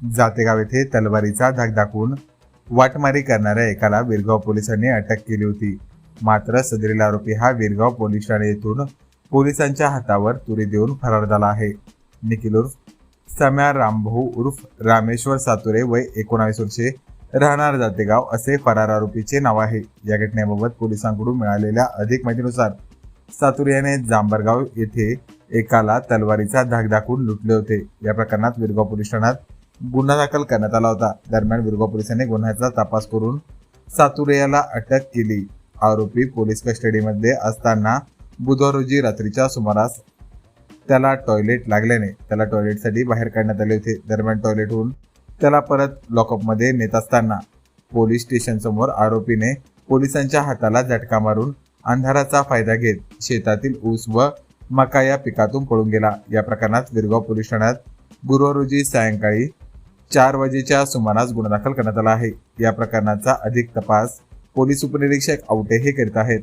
जातेगाव येथे तलवारीचा धाक दाखवून वाटमारी करणाऱ्या एकाला विरगाव पोलिसांनी अटक केली होती. मात्र सदरील आरोपी हा विरगाव पोलीस ठाणे येथून पोलिसांच्या हातावर तुरी देऊन फरार झाला आहे. निखिल उर्फ सम्या रामभाऊ उर्फ रामेश्वर सातुरे वय एकोणावीस वर्षे राहणार जातेगाव असे फरार आरोपीचे नाव आहे. या घटनेबाबत पोलिसांकडून मिळालेल्या अधिक माहितीनुसार सातुरे याने जांबरगाव येथे एकाला तलवारीचा धाक दाखवून लुटले होते. या प्रकरणात विरगाव पोलीस ठाण्यात गुन्हा दाखल करण्यात आला होता. दरम्यान विरगाव पोलिसांनी गुन्ह्याचा तपास करून सातुरे याला अटक केली. आरोपी पोलीस कस्टडीमध्ये असताना बुधवार रोजी रात्रीच्या सुमारास त्याला टॉयलेट लागल्याने त्याला टॉयलेटसाठी बाहेर काढण्यात आले होते. दरम्यान टॉयलेटहून त्याला परत लॉकअपमध्ये नेत असताना पोलीस स्टेशनसमोर आरोपीने पोलिसांच्या हाताला झटका मारून अंधाराचा फायदा घेत शेतातील ऊस व मका या पिकातून पळून गेला. या प्रकरणात विरगाव पोलीस ठाण्यात गुरुवार रोजी सायंकाळी चार वाजेच्या सुमारास गुन्हा दाखल करण्यात आला आहे. या प्रकरणाचा अधिक तपास पोलीस उपनिरीक्षक आवटे हे करीत आहेत.